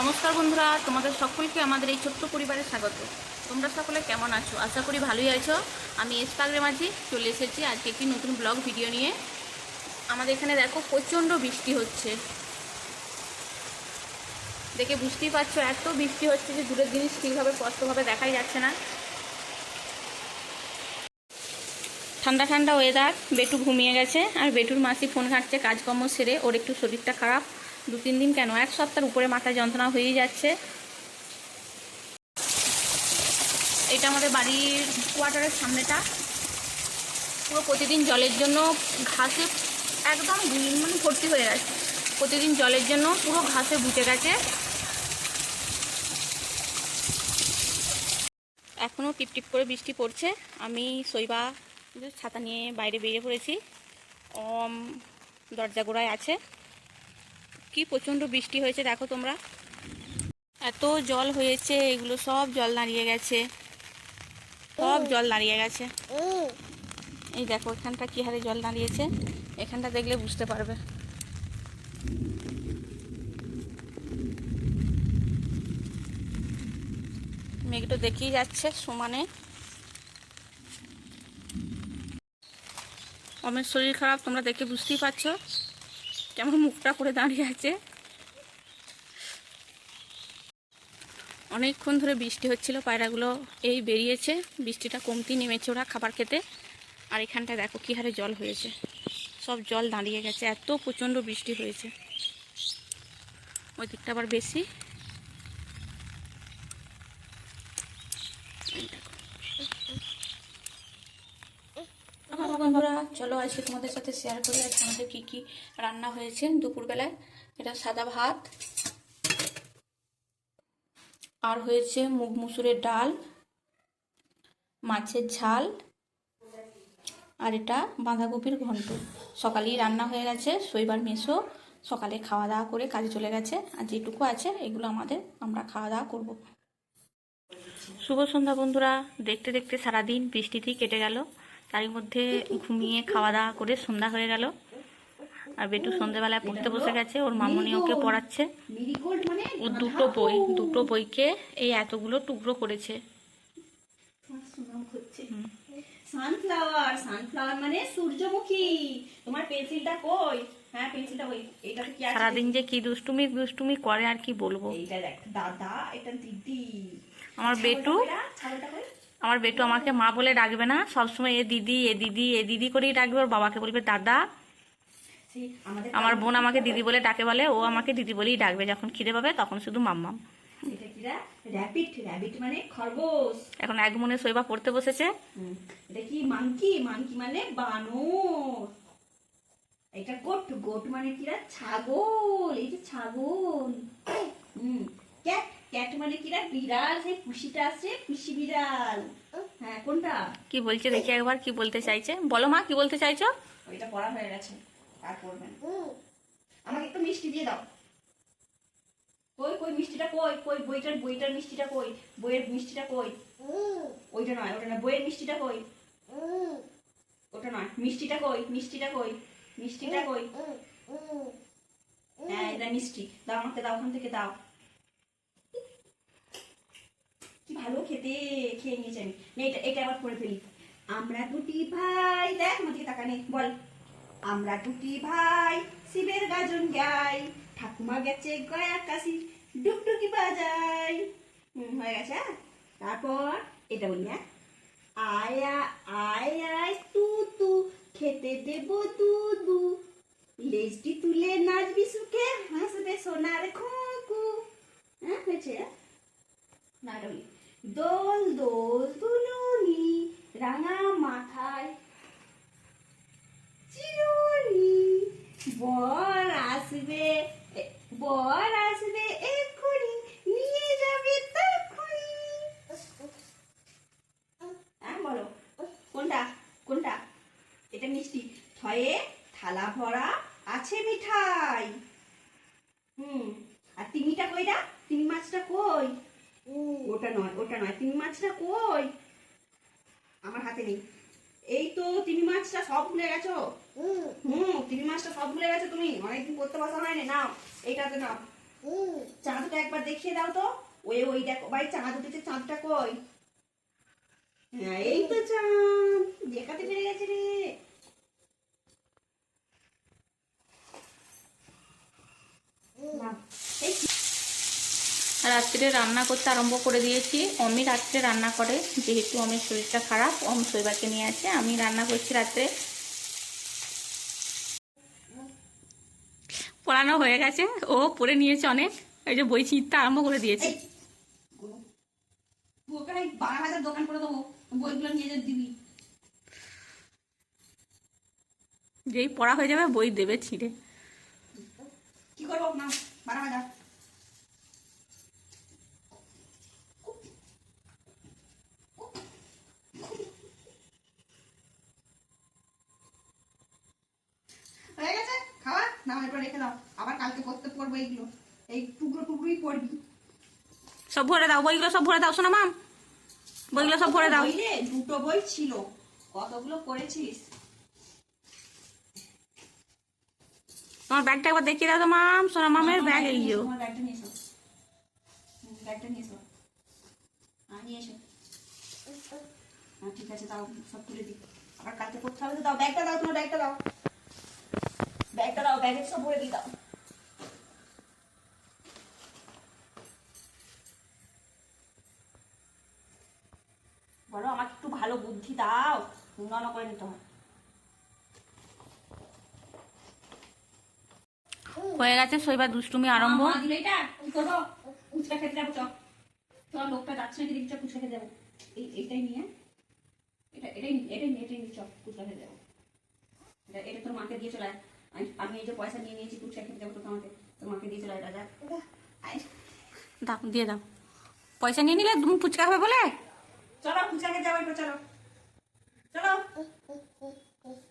নমস্কার বন্ধুরা, তোমাদের সকলকে আমাদের এই ছোট্ট পরিবারে স্বাগত। তোমরা সকলে কেমন আছো? আশা করি ভালোই আছো। আমি এসপাগ্রে মাঝি চলে এসেছি আজকে একটি নতুন ব্লগ ভিডিও নিয়ে। আমাদের এখানে দেখো প্রচণ্ড বৃষ্টি হচ্ছে। দেখে বুঝতেই পারছ, এত বৃষ্টি হচ্ছে যে দূরের জিনিস ঠিকভাবে স্পষ্টভাবে দেখাই যাচ্ছে না। ঠান্ডা ঠান্ডা ওয়েদার বেটু ঘুমিয়ে গেছে, আর বেটুর মাসি ফোন ঘাঁটছে কাজকর্ম সেরে, ওর একটু শরীরটা খারাপ। দু তিন দিন কেন? এক সপ্তাহের উপরে মাথা যন্ত্রণা হয়েই যাচ্ছে। এটা আমাদের বাড়ির কোয়ার্টারের সামনেটা। পুরো প্রতিদিন জলের জন্য ঘাসে একদম মানে ভর্তি হয়ে গেছে। প্রতিদিন জলের জন্য পুরো ঘাসে বুঝে গেছে। এখনও টিপটিপ করে বৃষ্টি পড়ছে। আমি শৈবা ছাতা নিয়ে বাইরে বেরিয়ে পড়েছি। দরজা গোড়ায় আছে। কি প্রচণ্ড বৃষ্টি হয়েছে দেখো তোমরা। এত জল হয়েছে এগুলো সব জল দাঁড়িয়ে গেছে। সব জল দাঁড়িয়ে গেছে। এই দেখো এখানটা কি হারে জল দাঁড়িয়েছে? এখানটা দেখলে বুঝতে পারবে। মেঘটা দেখেই যাচ্ছে সমানে। অমের শরীর খারাপ? তোমরা দেখে বুঝতেই পারছ? কেমন মুখটা করে দাঁড়িয়ে আছে। অনেকক্ষণ ধরে বৃষ্টি হচ্ছিল, পায়রাগুলো এই বেরিয়েছে, বৃষ্টিটা কমতি নেমেছে ওরা খাবার খেতে। আর এখানটা দেখো কী হারে জল হয়েছে। সব জল দাঁড়িয়ে গেছে, এত প্রচণ্ড বৃষ্টি হয়েছে। ওই দিকটা আবার বেশি এই দেখো। আমার বন্ধুরা চলো আজকে তোমাদের সাথে শেয়ার করি। আজকে আমাদের কী কী রান্না হয়েছে দুপুরবেলায়? এটা সাদা ভাত। আর হয়েছে মুগ মুসুরের ডাল, মাছের ঝাল, আর এটা বাঁধাকপির ঘন্ট। সকালেই রান্না হয়ে গেছে, শৈবার মেসো। সকালে খাওয়া দাওয়া করে কাজে চলে গেছে। আর যেটুকু আছে, এগুলো আমাদের আমরা খাওয়া দাওয়া করব। শুভ সন্ধ্যা বন্ধুরা। দেখতে দেখতে সারাদিন বৃষ্টিতেই কেটে গেল। তারই মধ্যে ঘুমিয়ে খাওয়া দাওয়া করে সন্ধ্যা হয়ে গেল। আর বেটু সন্ধ্যেবেলায় পড়তে বসে গেছে ওর মামনি ওকে পড়াচ্ছে। ও দুটো বই দুটো বইকে এই এতগুলো টুকরো করেছে। সানফ্লাওয়ার সানফ্লাওয়ার মানে সূর্যমুখী। তোমার পেন্সিলটা কই? হ্যাঁ পেন্সিলটা কই এটা কি আছে? সারাদিন যে কি দুষ্টুমি দুষ্টুমি করে আর কি বলব। এইটা দেখ দাদা এটা দিদি। আমার বেটু ছাগলটা কই? আমার বেটু আমাকে মা বলে ডাকবে না সবসময় এ দিদি এ দিদি এ দিদি করেই ডাকবে ওর বাবাকে বলবে দাদা। আমার বোন আমাকে দিদি বলে ডাকে বলে ও আমাকে দিদি বলেই ডাকবে যখন খিদে পাবে তখন শুধু মাম্মাম মানে এখন এক মনে শৈবা পড়তে বসেছে। এটা কি মাংকি? মাংকি মানে বানর। এটা গোট গোট মানে কিরা ছাগল এই যে ছাগল। হুম ক্যাট। ক্যাট মানে কিরা বিড়াল। সেই পুষিটা আছে পুষি বিড়াল। হ্যাঁ কোনটা? কি বলছে দেখি একবার কি বলতে চাইছে? বলো মা কি বলতে চাইছো? ওইটা পড়া হয়ে গেছে আর পড়বেন আমাকে একটু মিষ্টি দিয়ে দাও। কই কই মিষ্টিটা কই কই বইটার বইটার মিষ্টিটা কই বইয়ের মিষ্টিটা কই? ওইটা নয় ওটা না বইয়ের মিষ্টিটা কই? ওটা নয় মিষ্টিটা কই মিষ্টিটা কই মিষ্টিটা কই? হ্যাঁ এটা মিষ্টি। দাও আমাকে দাও ওখান থেকে দাও কি ভালো খেতে, খেয়ে নিয়েছি আমি এটা এটা আবার করে ফেলি। আমরা দুটি ভাই, দেখ আমার দিকে তাকানে, বল। আমরা দুটি ভাই, শিবের গাজন গাই। ঠাকুমা গেছে গয়া কাশি, ডুকডুকি বাজাই। হয়ে গেছে হ্যাঁ? তারপর এটা বলি হ্যাঁ? আয়া, আয় আয় তু তু, খেতে দেব দুদু লেজটি তুলে নাচবি সুখে, হাসবে সোনার খুঁকু। হ্যাঁ হয়েছে না, এটা বলি। দোল দোল দুলুনি, রাঙা মাথায় চিরুনি। বর আসবে বর আসবে এক্ষুনি, নিয়ে যাবে তক্ষুনি হ্যাঁ বলো। কোনটা? কোনটা? এটা মিষ্টি। থয়ে থালা ভরা আছে মিঠাই। হুম, আর তিমিটা কইরা? তিমি মাছটা কই? ওটা নয় ওটা নয়। তিমি মাছটা কই? আমার হাতে নেই। এই তো তিমি মাছটা সব ভুলে গেছো? হুম তিমি মাছটা সব ভুলে গেছো তুমি? অনেকদিন করতে বসা হয়নি। নাও, এইটাতে নাও। চাঁদটা একবার দেখিয়ে দাও তো। ওই ওই দেখো, ভাই, চাঁদ উঠেছে, চাঁদটা কই? হ্যাঁ এই তো চাঁদ। দেখাতে পেরে গেছে রে নাও, এই রাত্রে রান্না করতে আরম্ভ করে দিয়েছি। অমি রাত্রে রান্না করে যেহেতু অমির শরীরটা খারাপ অম শৈবাকে নিয়ে আছে। আমি রান্না করছি রাত্রে। পড়ানো হয়ে গেছে। ও পড়ে নিয়েছে অনেক। এই যে বই ছিঁড়তে আরম্ভ করে দিয়েছে। দোকান করে দেবো। বইগুলো নিয়ে দিবি। যেই পড়া হয়ে যাবে বই দেবে ছিঁড়ে। কি করব? না বারো হাজার হয়ে গেছে খাওয়া না এবার রেখে দাও। আবার কালকে করতে পড়ব এইগুলো এই টুকরো টুকরোই পড়বি। সব ভরে দাও। বইগুলো সব ভরে দাও শোনা মাম বইগুলো সব ভরে দাও। দুটো বই ছিল। কতগুলো পড়েছিস? তোমার ব্যাগটা একবার দেখিয়ে দাও তো মাম। সোনা মামের ব্যাগ। এই যে। ব্যাগটা নিয়ে এসো ব্যাগটা নিয়ে এসো হ্যাঁ নিয়ে এসো। হ্যাঁ ঠিক আছে দাও সব তুলে দিই। আবার কালকে করতে হবে তো দাও ব্যাগটা দাও তোমার ব্যাগটা দাও। ব্যাগটা দাও ব্যাগের সব ভরে দিয়ে দাও বলো আমাকে একটু ভালো বুদ্ধি দাও। উন্নয়ন করে নিতে হয় হয়ে গেছে শৈবার দুষ্টুমি আরম্ভ। লোকটা যাচ্ছে নাকি দেখি চ ফুচকা খেতে যাব। এই এইটাই নিয়ে। এটা এটাই এটাই নিয়ে এটাই নিয়ে চ ফুচকা খেতে যাব। এটা এটা তোর মাকে দিয়ে চলে। আমি আমি এই যে পয়সা নিয়ে নিয়েছি ফুচকা খেতে যাব তো তোমাকে তোর মাকে দিয়ে চলে আয় রাজা আয় দাও দিয়ে দাও পয়সা নিয়ে নিলে তুমি ফুচকা খাবে বলে চলো ফুচকা খেতে যাব একটু চলো চলো